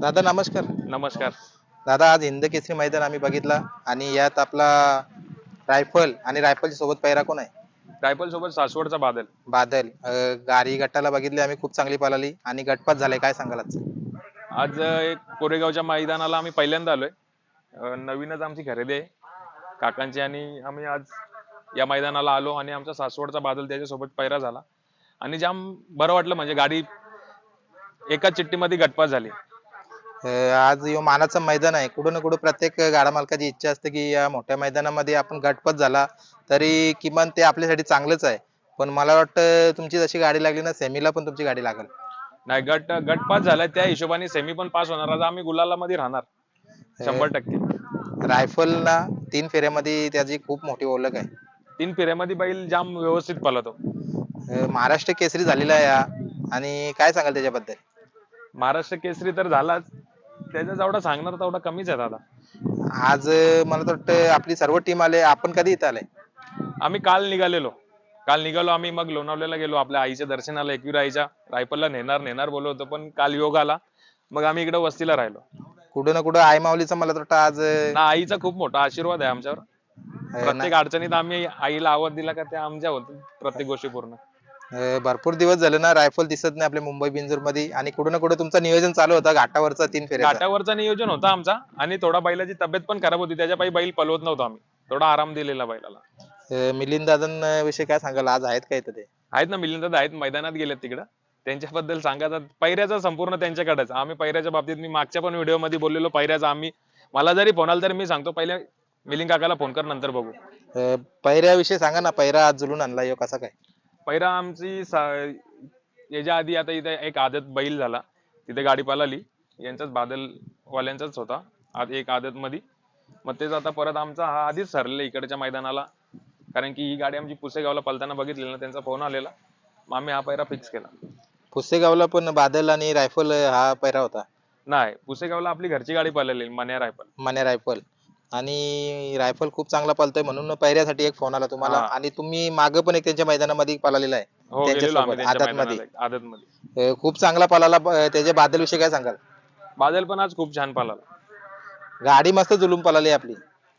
दादा नमस्कार. नमस्कार. दादा आज हिंद केसरी मैदान आम्ही बघितला आणि यात आपला रायफल आणि रायफलच्या सोबत पैरा कोण आहे? रायफल सोबत सासवडचा बादल. बादल. अं, गाडी गटाला बघितली आम्ही खूप चांगली पळाली आणि गटपात झालाय काय सांगाल आज आज अं, एक कोरेगावच्या मैदानाला आम्ही पहिल्यांदा आलोय. अं, नवीनच आमची खरेदी आहे. काकांची आणि आम्ही आज या मैदानाला आलो आणि आमचा सासवडचा बादल त्याच्यासोबत पैरा झाला. आणि जाम बरं वाटलं म्हणजे गाडी एकाच चिठ्ठीमध्ये गटपास झाली. आज यो मानाचं मैदान आहे. कुठं ना कुठं प्रत्येक गाडा मालकाची इच्छा असते की या मोठ्या मैदानामध्ये आपण गटपात झाला तरी किमान ते आपल्यासाठी चांगलंच आहे. पण मला वाटतं तुमची जशी गाडी लागली ना सेमीला पण तुमची गाडी लागल. नाही गट गटपास झालाय त्या हिशोबाने सेमी पण पास होणार. आज आम्ही गुलाला मध्ये राहणार शंभर टक्के. रायफलला तीन फेऱ्यामध्ये त्याची खूप मोठी ओळख आहे. तीन फेऱ्यामध्ये बैल जाम व्यवस्थित पळतो. महाराष्ट्र केसरी झालेला आहे. आणि काय सांगाल त्याच्याबद्दल? महाराष्ट्र केसरी तर झालाच. त्याचा जेवढा सांगणार तेवढा कमीच आहे दादा. आज मला तर वाटतं आपली सर्व टीम आले आपण कधी इथं आले? आम्ही काल निघालेलो. काल निघालो आम्ही मग लोणावल्याला गेलो आपल्या आईच्या दर्शनाला एकवीर आईच्या. रायफलला नेणार नेणार बोललो होतो पण काल योग आला. मग आम्ही इकडे वस्तीला राहिलो. कुठं ना कुठं आई माऊलीचं मला तर वाटतं आज ना आईचा खूप मोठा आशीर्वाद आहे आमच्यावर. प्रत्येक अडचणीत आम्ही आईला आवाज दिला का त्या आमच्या होत प्रत्येक गोष्टी पूर्ण. भरपूर दिवस झाले ना रायफल दिसत नाही आपल्या मुंबई बिंजूरमध्ये आणि कुठं ना कुठं तुमचं नियोजन चालू होता घाटावरचा तीन फेऱ्या घाटावरचा नियोजन होता आमचा. आणि थोडा बैलाची तब्येत पण खराब होती. त्याच्या पायी बैल पलवत नव्हतो आम्ही. थोडा आराम दिलेला बैलाला. मिलिंद दादां विषयी काय सांगाल? आज आहेत का इथं ते? आहेत ना मिलिंद आहेत. मैदानात गेलेत तिकडं. त्यांच्याबद्दल सांगायचं पैऱ्याचा संपूर्ण त्यांच्याकडेच. आम्ही पैऱ्याच्या बाबतीत मी मागच्या पण व्हिडिओमध्ये बोललेलो पैऱ्याचा आम्ही मला जरी फोन आला तरी मी सांगतो पहिले मिलिंद काकाला फोन कर नंतर बघू. पैऱ्याविषयी सांगा ना पैरा आज जुलून आणला यो कसा काय? पैरा आमची सा- याच्या आधी आता इथे एक आदत बैल झाला. तिथे गाडी पळाली. यांचाच बादल वाल्यांचाच होता. आज एक आदत मध्ये मग तेच आता परत आमचा हा आधीच ठरलेला इकडच्या मैदानाला. कारण की ही गाडी आमची पुसेगावला पळताना बघितलेली ना त्यांचा फोन आलेला. मग आम्ही हा पैरा फिक्स केला. पुसेगावला पण बादल आणि रायफल हा पैरा होता? नाही पुसेगावला आपली घरची गाडी पळालेली मन्या रायफल. मने रायफल. आणि रायफल खूप चांगला पळतोय म्हणून पैऱ्यासाठी एक फोन आला तुम्हाला. हा. आणि तुम्ही माग पण एक त्यांच्या मैदानामध्ये पळालेला आहे. हो गेलेलो आम्ही त्यांच्यासोबत त्यांच्या आदतमध्ये. मैदानाला आदत मध्ये अं, खूप चांगला पळाला त्याच्या बादल विषयी काय सांगाल? बादल पण आज खूप छान पळाला. गाडी मस्त जुलून पळाली आपली.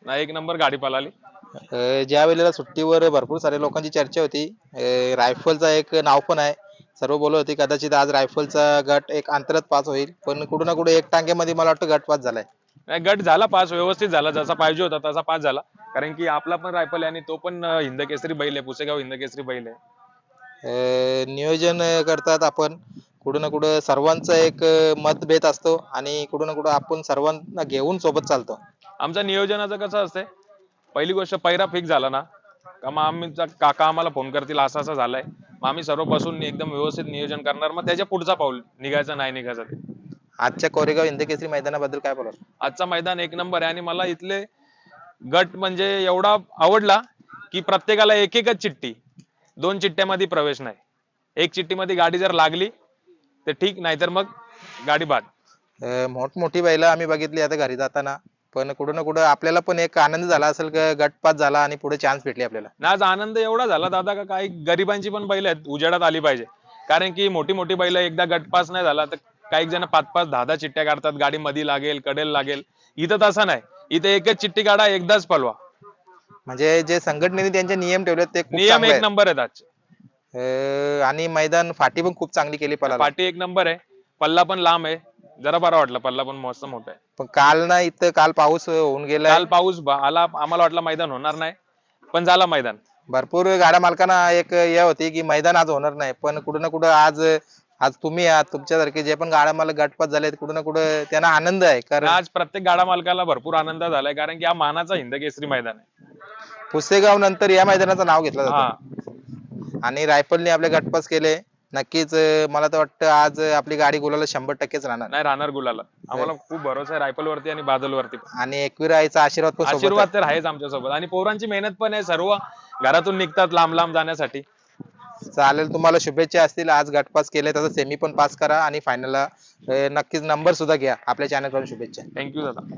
एक नंबर गाडी पळाली. अं, ज्या वेळेला सुट्टीवर भरपूर साऱ्या लोकांची चर्चा होती अं, रायफलचा एक नाव पण आहे. सर्व बोलत होते कदाचित आज रायफलचा गट एक अंतरात पास होईल पण कुठं ना कुठे एक टांग्यामध्ये मला वाटतं गट पास झालाय. नाही गट झाला पास व्यवस्थित झाला जसा पाहिजे होता तसा पास झाला. कारण की आपला पण रायफल आहे आणि तो पण हिंद केसरी बैल आहे पुसेगाव हिंद केसरी बैल आहे. अं, नियोजन करतात आपण. कुठं ना कुठं सर्वांचा एक मतभेद असतो आणि कुठं ना कुठं आपण सर्वांना घेऊन सोबत चालतो. आमचं नियोजनाचं कसं असतंय पहिली गोष्ट पैरा फिक्स झाला ना का मग आमचा काका आम्हाला फोन करतील असं असं झालंय. मग आम्ही सर्व बसून एकदम व्यवस्थित नियोजन करणार मग त्याच्या पुढचा पाऊल निघायचं नाही निघायचं. ते आजच्या कोरेगाव हिंद केसरी मैदानाबद्दल काय बोलाल? आजचा मैदान एक नंबर आहे आणि मला इथले गट म्हणजे एवढा आवडला की प्रत्येकाला एक एकच चिठ्ठी दोन चिठ्ठ्यामध्ये प्रवेश नाही. एक चिठ्ठीमध्ये गाडी जर लागली तर ठीक नाहीतर मग गाडी बाद. अं, मोठमोठी बैलं आम्ही बघितली आता घरी जाताना पण कुठं ना कुठं आपल्याला पण एक आनंद झाला असेल का गट पास झाला आणि पुढे चान्स भेटले आपल्याला. ना आज आनंद एवढा झाला दादा का काही गरिबांची पण बैल आहेत उजेडात आली पाहिजे. कारण की मोठी मोठी बैल एकदा गटपास नाही झाला तर काही जण पाच पाच दहा दहा चिठ्ठ्या काढतात गाडी मध्ये लागेल कडेल लागेल. इथं तसं नाही. इथं एकच चिठ्ठी काढा एकदाच पलवा. म्हणजे जे संघटनेने त्यांचे नियम ठेवले ते खूप नियम चांगले एक आहेत. नंबर आहेत आजचे अं, आणि मैदान फाटी पण खूप चांगली केली पळाला पाठी एक नंबर आहे. पल्ला पण लांब आहे. जरा बरा वाटला पल्ला पण मस्त मोठा आहे. पण काल ना इथं काल पाऊस होऊन गेलाय. काल पाऊस बा- आला आम्हाला वाटलं मैदान होणार नाही पण झाला मैदान. भरपूर गाड्या मालकांना एक हे होती की मैदान आज होणार नाही पण कुठं ना कुठं आज आज तुम्ही आहात तुमच्यासारखे जे पण गाड्या मालक गटपात झाले कुठं ना कुठं त्यांना आनंद आहे कारण आज प्रत्येक गाडा मालकाला भरपूर आनंद झालाय कारण की हा मानाचा हिंद केसरी मैदान आहे. पुसेगाव नंतर या मैदानाचं नाव घेतलं हा. जातं आणि रायफलने आपले गटपास केले. नक्कीच अं, मला तर वाटतं आज आपली गाडी गुलाला शंभर टक्केच राहणार. नाही राहणार गुलाला. आम्हाला खूप भरोसा आहे रायफल वरती आणि बादल वरती. आणि एकविरा आईचा आशीर्वाद पण सोबत आशीर्वाद तर आहेच आमच्यासोबत आणि पोरांची मेहनत पण आहे सर्व घरातून निघतात लांब लांब जाण्यासाठी. चालेल तुम्हाला शुभेच्छा असतील. आज गटपास केले तसं सेमी पण पास करा आणि फायनलला नक्कीच नंबर सुद्धा घ्या. आपल्या चॅनलकडून शुभेच्छा. थँक्यू दादा.